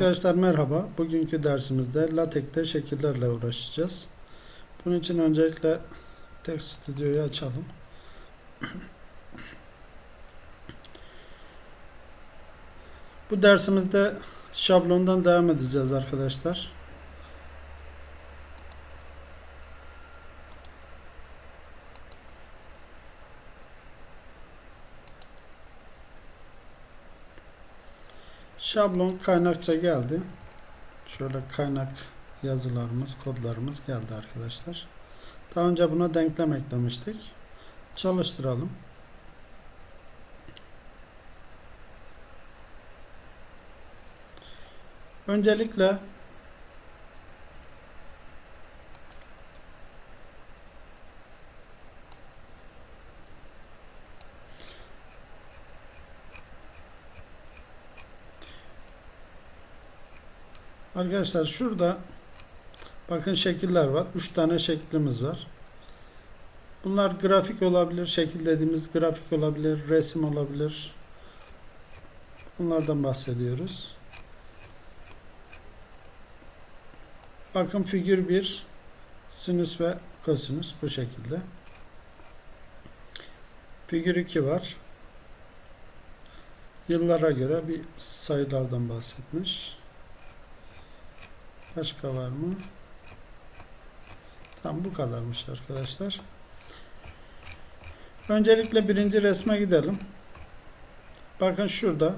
Arkadaşlar merhaba. Bugünkü dersimizde LaTeX'te şekillerle uğraşacağız. Bunun için öncelikle Text Studio'yu açalım. Bu dersimizde şablondan devam edeceğiz arkadaşlar. Şablon kaynakça geldi. Şöyle kaynak yazılarımız, kodlarımız geldi arkadaşlar. Daha önce buna denklem eklemiştik. Çalıştıralım. Öncelikle Arkadaşlar şurada bakın şekiller var. 3 tane şeklimiz var. Bunlar grafik olabilir. Şekil dediğimiz grafik olabilir. Resim olabilir. Bunlardan bahsediyoruz. Bakın figür 1 sinüs ve kosinüs bu şekilde. Figür 2 var. Yıllara göre bir sayılardan bahsetmiş. Başka var mı? Tam bu kadarmış arkadaşlar. Öncelikle birinci resme gidelim. Bakın şurada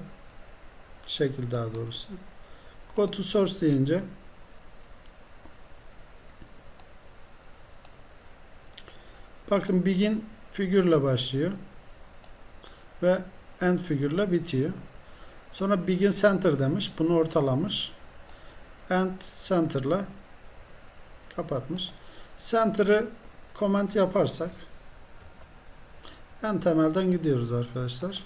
şekil daha doğrusu. Go to source deyince bakın begin figürle başlıyor ve end figürle bitiyor. Sonra begin center demiş. Bunu ortalamış and center'la kapatmış. Center'ı comment yaparsak en temelden gidiyoruz arkadaşlar.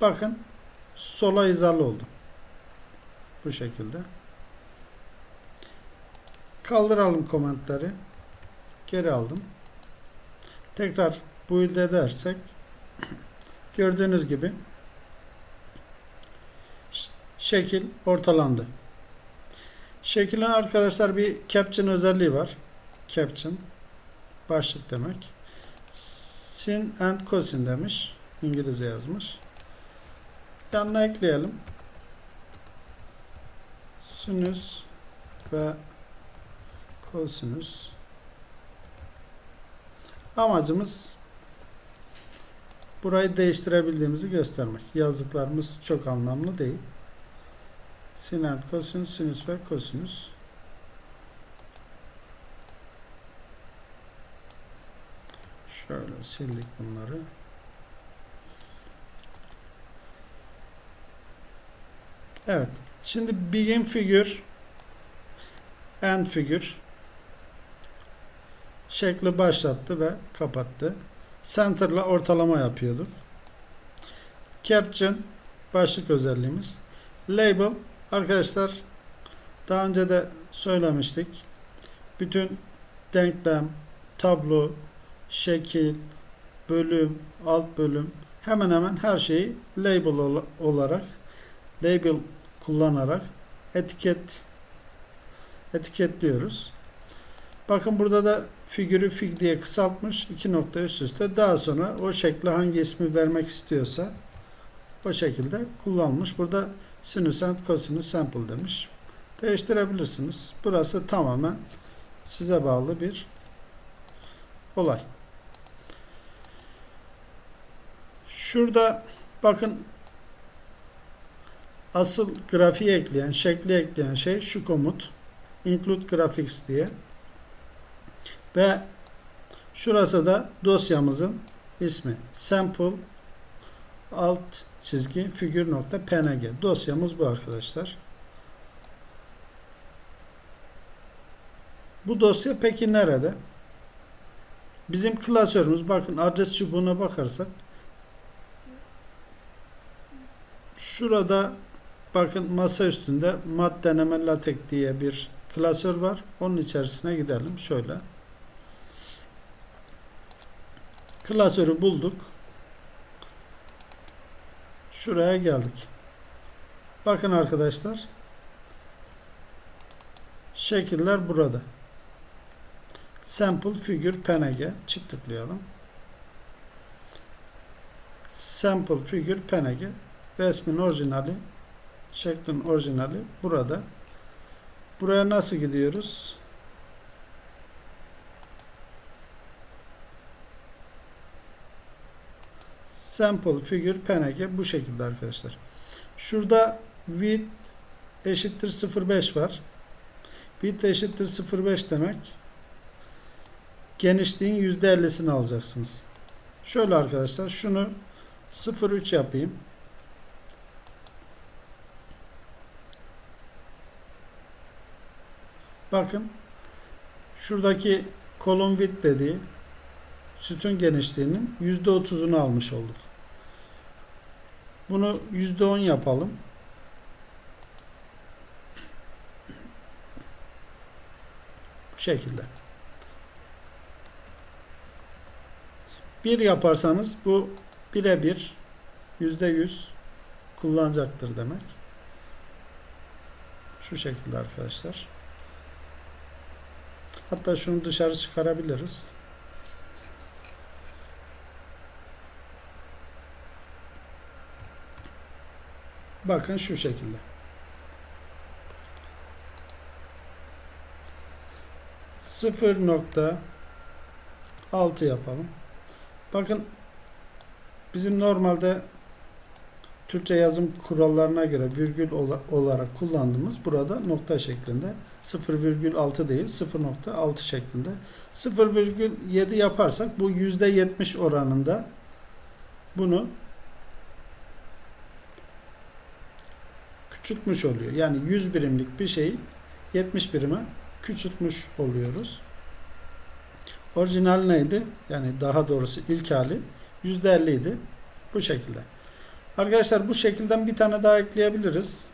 Bakın sola hizalı oldu. Bu şekilde. Kaldıralım komentleri. Geri aldım. Tekrar build edersek Gördüğünüz gibi şekil ortalandı. Şekilin arkadaşlar bir caption özelliği var. Caption başlık demek. Sin and cosin demiş. İngilizce yazmış. Yanına ekleyelim. Sinüs ve kosinüs. Amacımız burayı değiştirebildiğimizi göstermek. Yazdıklarımız çok anlamlı değil. Sin kosinüs, sinüs ve kosinüs. Şöyle sildik bunları. Evet. Şimdi begin figür end figür şekli başlattı ve kapattı. Center'la ortalama yapıyorduk. Caption başlık özelliğimiz. Label arkadaşlar daha önce de söylemiştik. Bütün denklem, tablo, şekil, bölüm, alt bölüm hemen hemen her şeyi label olarak label kullanarak etiket etiketliyoruz. Bakın burada da figürü fig diye kısaltmış. iki nokta üst üste. Daha sonra o şekle hangi ismi vermek istiyorsa o şekilde kullanmış. Burada sinüs and cosinüs sample demiş. Değiştirebilirsiniz. Burası tamamen size bağlı bir olay. Şurada bakın asıl grafiği ekleyen, şekli ekleyen şey şu komut include graphics diye. Ve şurası da dosyamızın ismi. Sample alt çizgi figür nokta png. Dosyamız bu arkadaşlar. Bu dosya peki nerede? Bizim klasörümüz bakın adres çubuğuna bakarsak şurada bakın masa üstünde mat deneme latek diye bir klasör var. Onun içerisine gidelim. Şöyle. Klasörü bulduk. Şuraya geldik. Bakın arkadaşlar. Şekiller burada. Sample figure PNG. Çift tıklayalım. Sample figure PNG. Resmin orijinali, şeklin orijinali burada. Buraya nasıl gidiyoruz? Sample figure PNG bu şekilde arkadaşlar. Şurada width eşittir 0.5 var. Width eşittir 0.5 demek. Genişliğin %50'sini alacaksınız. Şöyle arkadaşlar şunu 0.3 yapayım. Bakın şuradaki kolon width dediği sütun genişliğinin %30'unu almış olduk. Bunu %10 yapalım. Bu şekilde. Bir yaparsanız bu birebir %100 kullanacaktır demek. Şu şekilde arkadaşlar. Hatta şunu dışarı çıkarabiliriz. Bakın şu şekilde. Sıfır nokta altı yapalım. Bakın bizim normalde Türkçe yazım kurallarına göre virgül ola- olarak kullandığımız burada nokta şeklinde 0,6 değil 0.6 şeklinde 0,7 yaparsak bu %70 oranında bunu küçültmüş oluyor. Yani 100 birimlik bir şeyi 70 birime küçültmüş oluyoruz. Orijinal neydi? Yani daha doğrusu ilk hali %50 idi. Bu şekilde. Arkadaşlar bu şekilden bir tane daha ekleyebiliriz.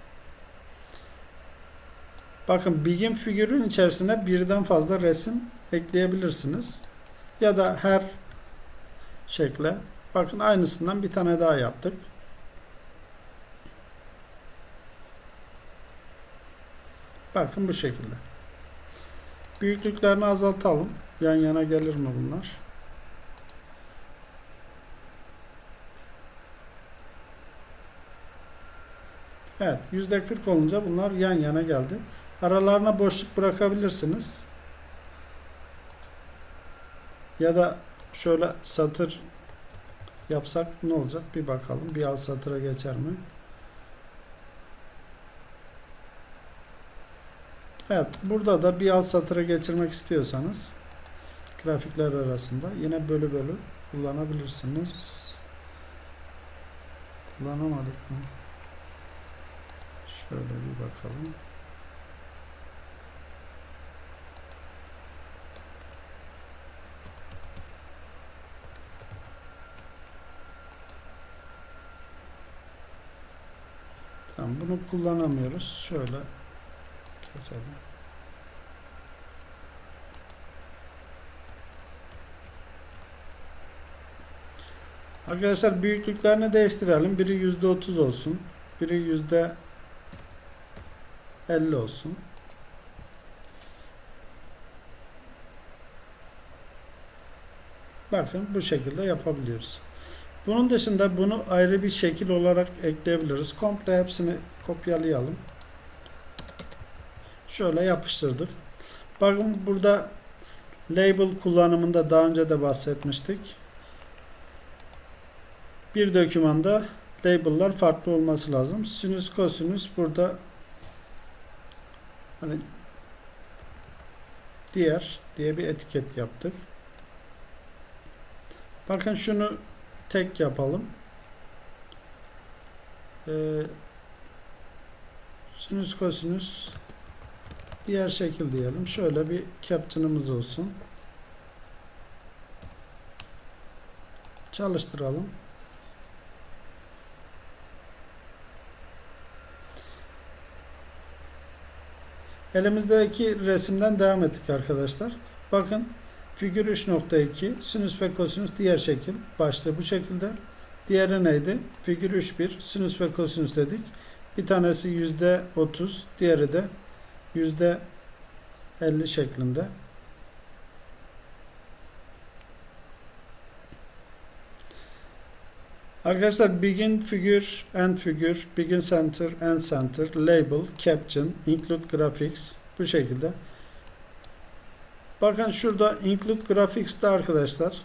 Bakın Begin figürün içerisine birden fazla resim ekleyebilirsiniz. Ya da her şekle. Bakın aynısından bir tane daha yaptık. Bakın bu şekilde. Büyüklüklerini azaltalım. Yan yana gelir mi bunlar? Evet. %40 olunca bunlar yan yana geldi. Aralarına boşluk bırakabilirsiniz. Ya da şöyle satır yapsak ne olacak? Bir bakalım. Bir alt satıra geçer mi? Evet. Burada da bir alt satıra geçirmek istiyorsanız grafikler arasında yine bölü bölü kullanabilirsiniz. Kullanamadık mı? Şöyle bir bakalım. Tamam bunu kullanamıyoruz. Şöyle keselim. Arkadaşlar büyüklüklerini değiştirelim. Biri %30 olsun. Biri yüzde 50 olsun. Bakın bu şekilde yapabiliyoruz. Bunun dışında bunu ayrı bir şekil olarak ekleyebiliriz. Komple hepsini kopyalayalım. Şöyle yapıştırdık. Bakın burada label kullanımında daha önce de bahsetmiştik. Bir dokümanda label'lar farklı olması lazım. Sinüs kosinüs burada hani diğer diye bir etiket yaptık. Bakın şunu tek yapalım. Ee, sinüs kosinüs diğer şekil diyelim. Şöyle bir caption'ımız olsun. Çalıştıralım. Elimizdeki resimden devam ettik arkadaşlar. Bakın figür 3.2 sinüs ve kosinüs diğer şekil başlığı bu şekilde. Diğeri neydi? Figür 3.1 sinüs ve kosinüs dedik. Bir tanesi yüzde 30, diğeri de yüzde 50 şeklinde. Arkadaşlar begin figür, end figür, begin center, end center, label, caption, include graphics bu şekilde. Bakın şurada include graphics'te arkadaşlar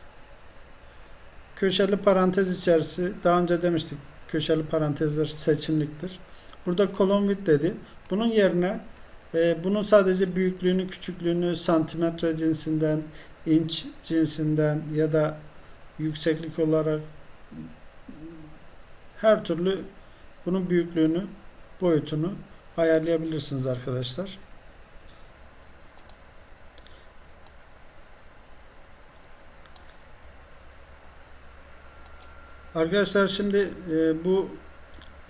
köşeli parantez içerisi daha önce demiştik köşeli parantezler seçimliktir. Burada column width dedi. Bunun yerine e, bunun sadece büyüklüğünü, küçüklüğünü santimetre cinsinden, inç cinsinden ya da yükseklik olarak her türlü bunun büyüklüğünü, boyutunu ayarlayabilirsiniz arkadaşlar. Arkadaşlar şimdi e, bu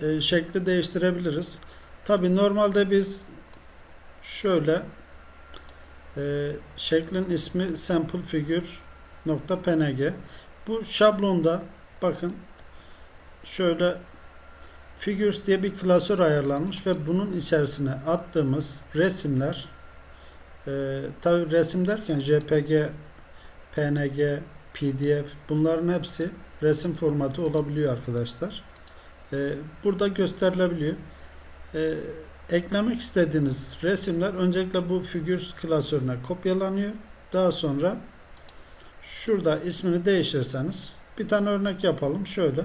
e, şekli değiştirebiliriz. Tabi normalde biz şöyle e, şeklin ismi sample figure nokta png bu şablonda bakın şöyle figures diye bir klasör ayarlanmış ve bunun içerisine attığımız resimler e, tabi resim derken jpg png pdf bunların hepsi resim formatı olabiliyor arkadaşlar. Ee, burada gösterilebiliyor. Ee, eklemek istediğiniz resimler öncelikle bu figures klasörüne kopyalanıyor. Daha sonra şurada ismini değiştirirseniz bir tane örnek yapalım. Şöyle.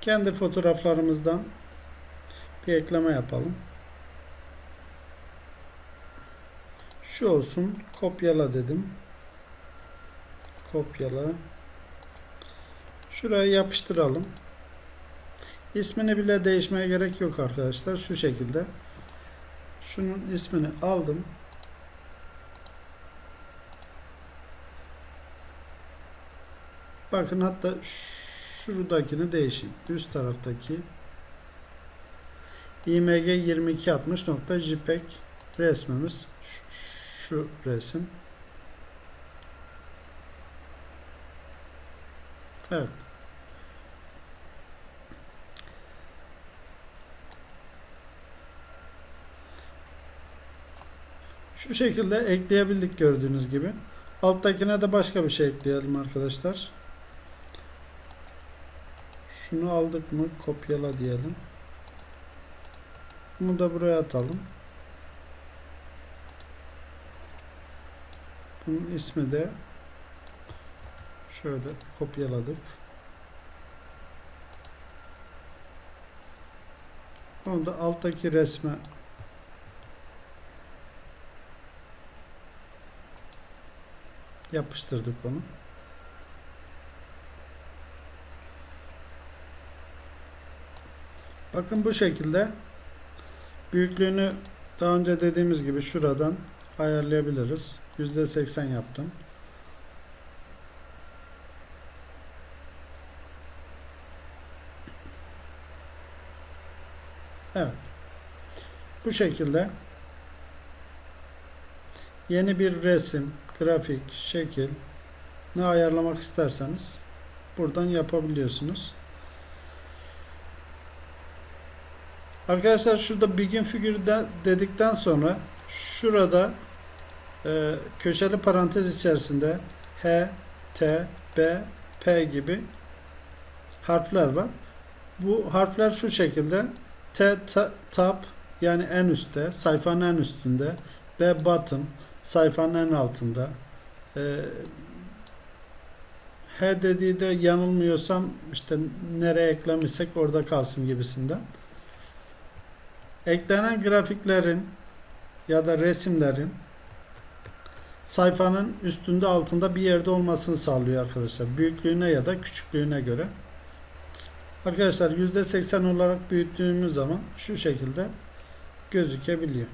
Kendi fotoğraflarımızdan bir ekleme yapalım. Şu olsun. Kopyala dedim kopyala. Şuraya yapıştıralım. İsmini bile değişmeye gerek yok arkadaşlar. Şu şekilde. Şunun ismini aldım. Bakın hatta şuradakini değişeyim. Üst taraftaki img 2260.jpeg resmimiz şu, şu resim. Evet. Şu şekilde ekleyebildik gördüğünüz gibi. Alttakine de başka bir şey ekleyelim arkadaşlar. Şunu aldık mı kopyala diyelim. Bunu da buraya atalım. Bunun ismi de Şöyle kopyaladık. Onu da alttaki resme yapıştırdık onu. Bakın bu şekilde büyüklüğünü daha önce dediğimiz gibi şuradan ayarlayabiliriz. %80 yaptım. Evet. Bu şekilde yeni bir resim, grafik, şekil ne ayarlamak isterseniz buradan yapabiliyorsunuz. Arkadaşlar şurada begin figür de dedikten sonra şurada e, köşeli parantez içerisinde H, T, B, P gibi harfler var. Bu harfler şu şekilde T tab yani en üstte, sayfanın en üstünde. B bottom, sayfanın en altında. H dediği de yanılmıyorsam işte nereye eklemişsek orada kalsın gibisinden. Eklenen grafiklerin ya da resimlerin sayfanın üstünde altında bir yerde olmasını sağlıyor arkadaşlar. Büyüklüğüne ya da küçüklüğüne göre. Arkadaşlar %80 olarak büyüttüğümüz zaman şu şekilde gözükebiliyor.